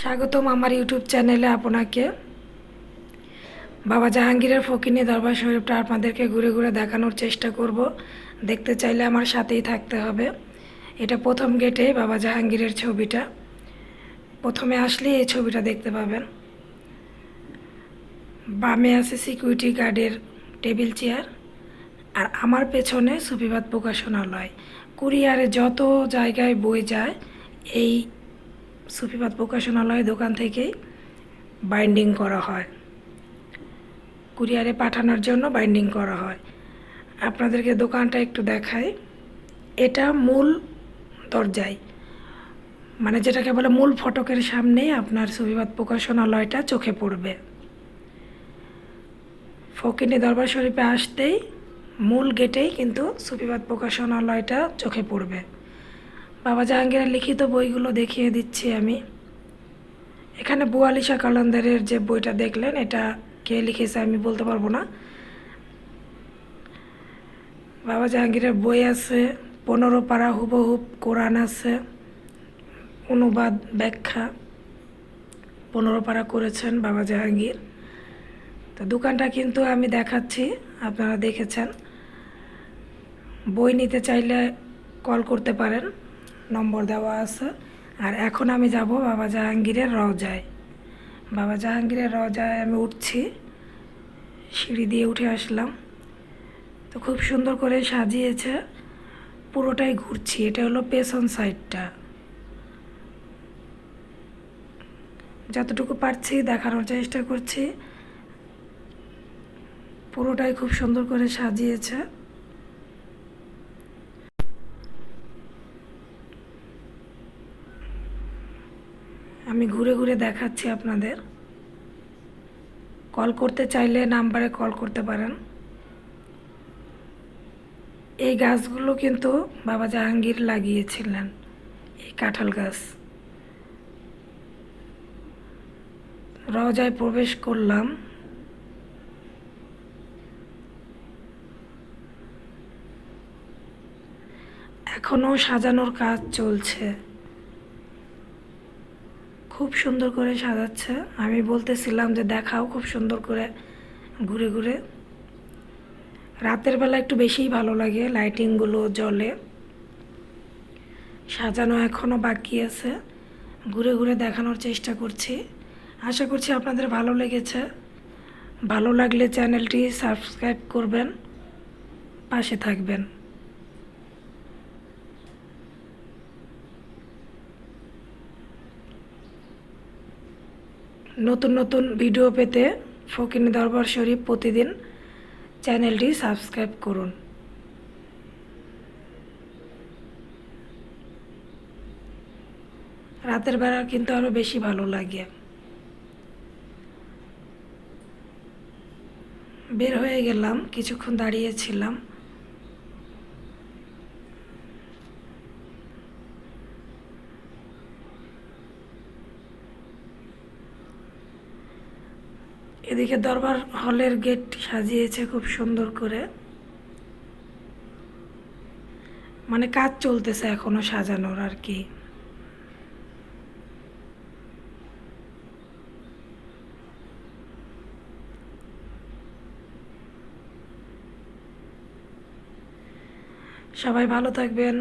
স্বাগতম আমার ইউটিউব চ্যানেলে আপনাকে। বাবা জাহাঙ্গীরের ফকিনি দরবার শরীফটা আপনাদেরকে ঘুরে ঘুরে দেখানোর চেষ্টা করব। দেখতে চাইলে আমার সাথেই থাকতে হবে। এটা প্রথম গেটে বাবা জাহাঙ্গীরের ছবিটা। প্রথমে আসলে এই ছবিটা দেখতে পাবেন। বামে আছে সিকিউরিটি গার্ডের টেবিল চেয়ার। আর আমার পেছনে সুফিবাদ প্রকাশনালয়। কুরিয়ারে যত জায়গায় বই যায়, এই সুফিবাদ প্রকাশনালয় দোকান থেকেই বাইন্ডিং করা হয়। কুরিয়ারে পাঠানোর জন্য বাইন্ডিং করা হয়। আপনাদেরকে দোকানটা একটু দেখাই। এটা মূল দরজায়। মানে যেটাকে বলে মূল ফটকের সামনেই আপনার সুফিবাদ প্রকাশনালয়টা চোখে পড়বে। ফকিনি দরবার শরীফে আসতেই মূল গেটেই কিন্তু সুফিবাদ প্রকাশনালয়টা চোখে পড়বে। বাবা জাহাঙ্গীরের লিখিত বইগুলো দেখিয়ে দিচ্ছি আমি। এখানে বুয়ালিশা কালান্দারের যে বইটা দেখলেন, এটা কে লিখেছে আমি বলতে পারব না। বাবা জাহাঙ্গীরের বই আছে, পনেরো পারা হুবহুব কোরআন আছে, অনুবাদ, ব্যাখ্যা পনেরো পারা করেছেন বাবা জাহাঙ্গীর। তো দোকানটা কিন্তু আমি দেখাচ্ছি, আপনারা দেখেছেন। বই নিতে চাইলে কল করতে পারেন। নম্বর দেওয়া আছে। আর এখন আমি যাব বাবা জাহাঙ্গীরের রজায় বাবা জাহাঙ্গীরের রজায় আমি উঠছি। সিঁড়ি দিয়ে উঠে আসলাম। তো খুব সুন্দর করে সাজিয়েছে। পুরোটাই ঘুরছি। এটা হলো পেছন সাইডটা। যতটুকু পারছি দেখানোর চেষ্টা করছি। পুরোটাই খুব সুন্দর করে সাজিয়েছে। আমি ঘুরে ঘুরে দেখাচ্ছি আপনাদের। কল করতে চাইলে নাম্বারে কল করতে পারেন। এই গাছগুলো কিন্তু বাবা জাহাঙ্গীর লাগিয়েছিলেন, এই কাঁঠাল গাছ। রজায় প্রবেশ করলাম। এখনও সাজানোর কাজ চলছে। খুব সুন্দর করে সাজাচ্ছে। আমি বলতেছিলাম যে দেখাও খুব সুন্দর করে ঘুরে ঘুরে। রাতের বেলা একটু বেশিই ভালো লাগে লাইটিংগুলো জলে সাজানো এখনও বাকি আছে। ঘুরে ঘুরে দেখানোর চেষ্টা করছি। আশা করছি আপনাদের ভালো লেগেছে। ভালো লাগলে চ্যানেলটি সাবস্ক্রাইব করবেন, পাশে থাকবেন। নতুন নতুন ভিডিও পেতে ফকিনি দরবার শরীফ প্রতিদিন চ্যানেলটি সাবস্ক্রাইব করুন। রাতের বেলা কিন্তু আরও বেশি ভালো লাগে। বের হয়ে গেলাম, কিছুক্ষণ দাঁড়িয়েছিলাম এদিকে দরবার হলের গেট সাজিয়েছে খুব সুন্দর করে। মানে কাজ চলতেছে এখনও সাজানোর আর কি। সবাই ভালো থাকবেন।